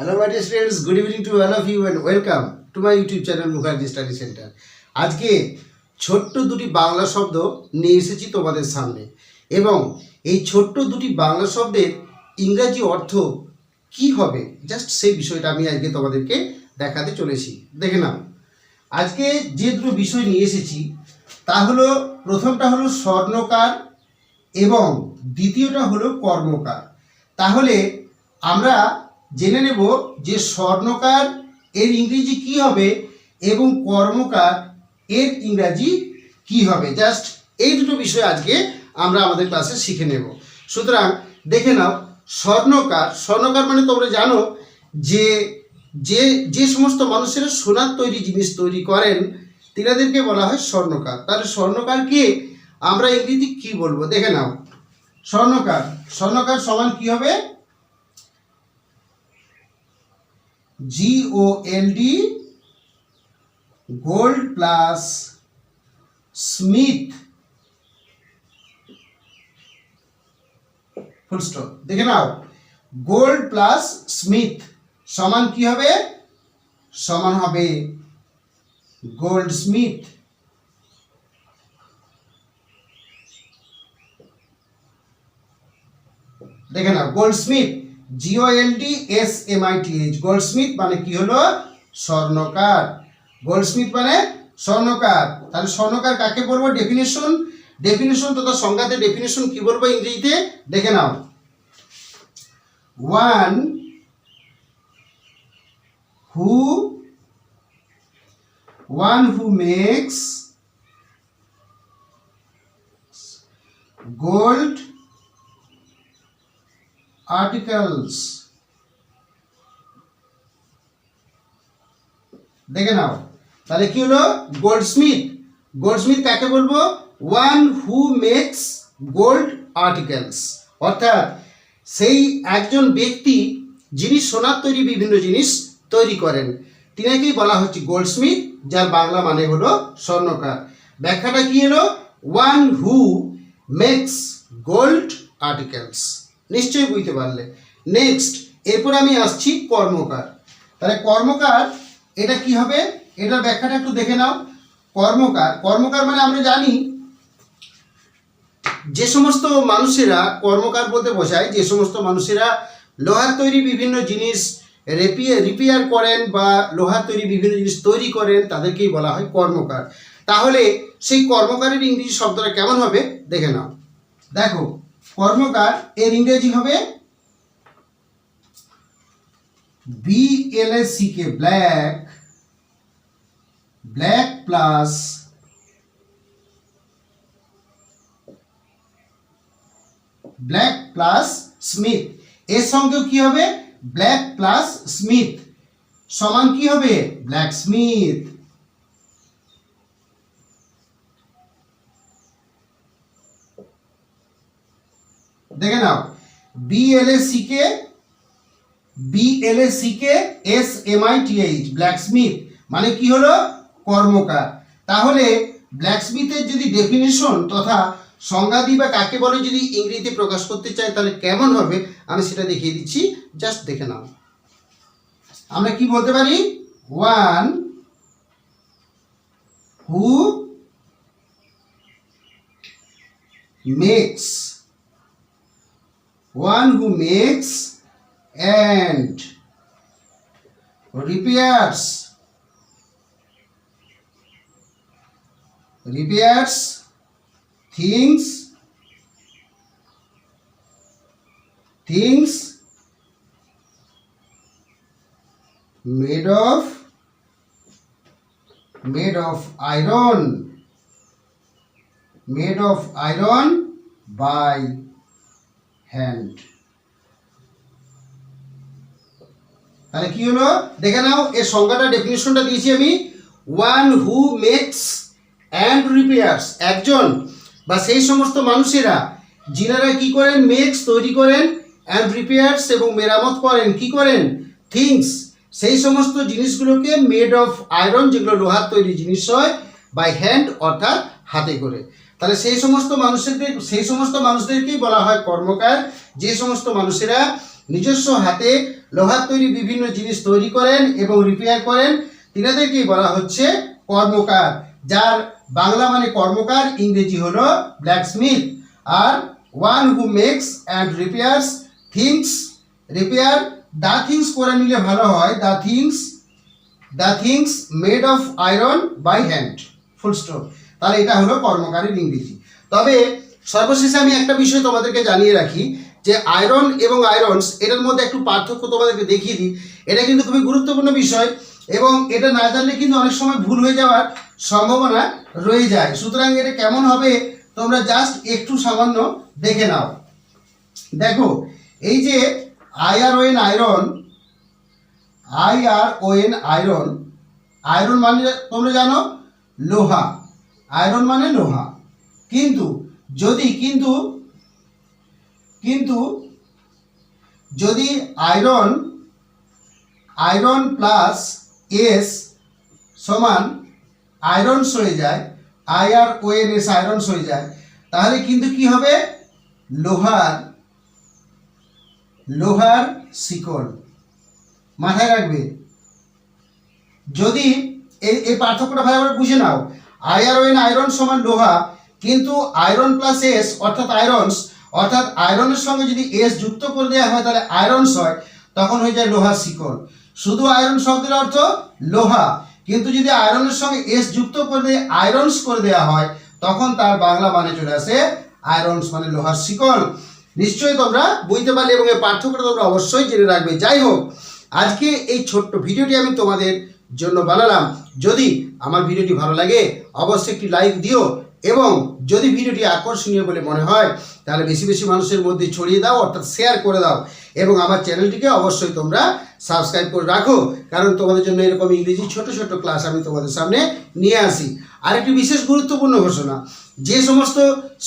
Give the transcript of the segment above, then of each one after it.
My dear students. Good evening to all of you and welcome to my YouTube channel, Mukherjee Study Center. আজকে ছোট্ট দুটি বাংলা শব্দ নিয়ে এসেছি তোমাদের সামনে। এবং এই ছোট্ট দুটি বাংলা শব্দের ইংরাজি অর্থ কি হবে? জাস্ট সেই বিষয়টা আমি আজকে তোমাদেরকে দেখাতে চলেছি। দেখে নাও। আজকে যে দুটো বিষয় নিয়ে এসেছি, তা হলো, প্রথমটা হলো স্বর্ণকার এবং দ্বিতীয়টা হলো কর্মকার। তাহলে আমরা জেনে নেব যে স্বর্ণকার এর ইংরেজি কি হবে এবং কর্মকার এর ইংরাজি কি হবে। জাস্ট এই দুটো বিষয় আজকে আমরা আমাদের ক্লাসে শিখে নেব। সুতরাং দেখে নাও, স্বর্ণকার স্বর্ণকার মানে তোমরা জানো যে যে যে সমস্ত মানুষেরা সোনার তৈরি জিনিস তৈরি করেন, তিনাদেরকে বলা হয় স্বর্ণকার। তাহলে স্বর্ণকারকে আমরা ইংরেজি কি বলব? দেখে নাও। স্বর্ণকার স্বর্ণকার সমান কি হবে? G O L D gold plus smith full stop দেখে নাও গোল্ড প্লাস স্মিথ সমান কি হবে? সমান হবে গোল্ড স্মিথ দেখে নাও gold smith G O L D S M I T H gold smith মানে কি হলো? স্বর্ণকার। গোল্ড স্মিথ মানে স্বর্ণকার। তাহলে স্বর্ণকার কাকে বলব? ডেফিনেশন ডেফিনেশন তথা সংজ্ঞাতে ডেফিনেশন কি বলব ইংরেজিতে? দেখে নাও। One who one who makes gold articles. দেখে নাও। তাহলে কি হলো? গোল্ডস্মিথ গোল্ডস্মিথ কাকে বলব? One who makes gold articles অর্থাৎ সেই একজন ব্যক্তি যিনি সোনার তৈরি বিভিন্ন জিনিস তৈরি করেন। তিনাকেই বলা হচ্ছে গোল্ডস্মিথ যার বাংলা মানে হলো স্বর্ণকার। ব্যাখ্যাটা কি হলো one who makes gold articles নিশ্চয়ই বুঝতে পারলে। নেক্সট এরপর আমি আসছি কর্মকার। তাহলে কর্মকার, এটা কি হবে? এটার ব্যাখ্যাটা একটু দেখে নাও। কর্মকার কর্মকার মানে আমরা জানি যে সমস্ত মানুষেরা কর্মকার বলতে বোঝায়, যে সমস্ত মানুষেরা লোহার তৈরি বিভিন্ন জিনিস রেপিয়ার রিপেয়ার করেন বা লোহার তৈরি বিভিন্ন জিনিস তৈরি করেন, তাদেরকেই বলা হয় কর্মকার। তাহলে সেই কর্মকারের ইংরেজি শব্দটা কেমন হবে? দেখে নাও। দেখো কর্মকার এর ইংরেজি হবে B L S C K black black plus black plus smith এর সঙ্গেও কি হবে? ব্ল্যাক প্লাস স্মিথ সমান কি হবে? ব্ল্যাক স্মিথ দেখে নাও। B L S C K B L S C K S M I T H blacksmith মানে কি হলো? কর্মকার। তাহলে ব্ল্যাকস্মিথের যদি ডেফিনেশন তথা সংজ্ঞা দিই বা কাকে বলে যদি ইংরেজিতে প্রকাশ করতে চাই তাহলে কেমন হবে? আমি সেটা দেখিয়ে দিচ্ছি। জাস্ট দেখে নাও। আমরা কি বলতে পারি? One who makes one who makes and repairs. Repairs things. Things made of made of iron. Made of iron by hand তাহলে কি হলো? দেখে নাও, এর সংজ্ঞাটা ডেফিনেশনটা দিয়েছি আমি। One who makes and repairs একজন বা সেই সমস্ত মানুষেরা, যিনারা কি করেন? মেক্স তৈরি করেন অ্যান্ড রিপেয়ার্স এবং মেরামত করেন, কি করেন? থিংস সেই সমস্ত জিনিসগুলোকে মেড অফ আয়রন যেগুলো লোহার তৈরি জিনিস হয় বাই হ্যান্ড অর্থাৎ হাতে করে। তাহলে সেই সমস্ত মানুষদের সেই সমস্ত মানুষদেরকেই বলা হয় কর্মকার। যে সমস্ত মানুষেরা নিজস্ব হাতে লোহার তৈরি বিভিন্ন জিনিস তৈরি করেন এবং রিপেয়ার করেন, তিনাদেরকেই বলা হচ্ছে কর্মকার। যার বাংলা মানে কর্মকার, ইংরেজি হলো blacksmith R one who makes and repairs things repair the things করে নিলে ভালো হয়। The things the things made of iron by hand full stop তাহলে এটা হলো কর্মকারের ইংরেজি। তবে সর্বশেষে আমি একটা বিষয় তোমাদেরকে জানিয়ে রাখি যে আয়রন এবং আয়রনস এটার মধ্যে একটু পার্থক্য তোমাদেরকে দেখিয়ে দিই। এটা কিন্তু খুবই গুরুত্বপূর্ণ বিষয় এবং এটা না জানলে কিন্তু অনেক সময় ভুল হয়ে যাওয়ার সম্ভাবনা রয়ে যায়। সুতরাং এটা কেমন হবে তোমরা জাস্ট একটু সামান্য দেখে নাও। দেখো, এই যে I R when iron, I R O N iron iron মানে তোমরা জানো লোহা। আয়রন মানে লোহা। কিন্তু, যদি, কিন্তু কিন্তু, যদি আয়রন আয়রন প্লাস এস সমান আয়রনস হয়ে যায়, I R O N S irons হয়ে যায়, তাহলে কিন্তু কি হবে? লোহার লোহার শিকল। মাথায় রাখবে। যদি এই পার্থক্যটা ভালোভাবে বুঝে নাও আয়রন আয়রন সমান লোহা, কিন্তু আয়রন প্লাস এস অর্থাৎ আয়রনস অর্থাৎ আয়রনের সঙ্গে যদি এস যুক্ত করে দেওয়া হয়, তাহলে আয়রনস হয়, তখন হয়ে যায় লোহার শিকল শুধু আয়রন শব্দের অর্থ লোহা, কিন্তু যদি আয়রনের সঙ্গে এস যুক্ত করে দিয়ে আয়রনস করে দেওয়া হয়, তখন তার বাংলা মানে চলে আসে আয়রনস মানে লোহার শিকল নিশ্চয়ই তোমরা বুঝতে পারলে এবং এই পার্থক্যটা তোমরা অবশ্যই জেনে রাখবে। যাই হোক, আজকে এই ছোট্ট ভিডিওটি আমি তোমাদের জন্য বানালাম। যদি আমার ভিডিওটি ভালো লাগে, অবশ্যই একটি লাইক দিও এবং যদি ভিডিওটি আকর্ষণীয় বলে মনে হয়, তাহলে বেশি বেশি মানুষের মধ্যে ছড়িয়ে দাও, অর্থাৎ শেয়ার করে দাও এবং আমার চ্যানেলটিকে অবশ্যই তোমরা সাবস্ক্রাইব করে রাখো। কারণ তোমাদের জন্য এরকম ইংরেজি ছোট ছোট ক্লাস আমি তোমাদের সামনে নিয়ে আসি। আর একটি বিশেষ গুরুত্বপূর্ণ ঘোষণা, যে সমস্ত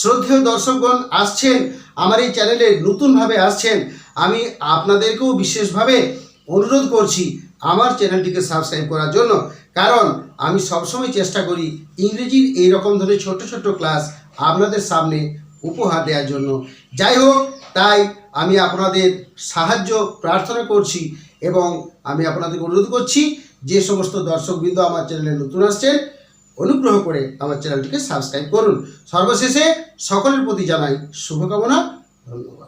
শ্রদ্ধেয় দর্শকগণ আসছেন, আমার এই চ্যানেলে নতুনভাবে আসছেন, আমি আপনাদেরকেও বিশেষভাবে অনুরোধ করছি আমার চ্যানেলটিকে সাবস্ক্রাইব করার জন্য। কারণ আমি সবসময় চেষ্টা করি ইংরেজির এই রকম ধরনের ছোট ছোট ক্লাস আপনাদের সামনে উপহার দেওয়ার জন্য। যাই হোক, তাই আমি আপনাদের সাহায্য, প্রার্থনা করছি এবং আমি আপনাদেরকে অনুরোধ করছি যে সমস্ত দর্শকবৃন্দ আমার চ্যানেলে নতুন আসছেন, অনুগ্রহ করে আমার চ্যানেলটিকে সাবস্ক্রাইব করুন। সর্বশেষে সকলের প্রতি জানাই শুভকামনা, ধন্যবাদ।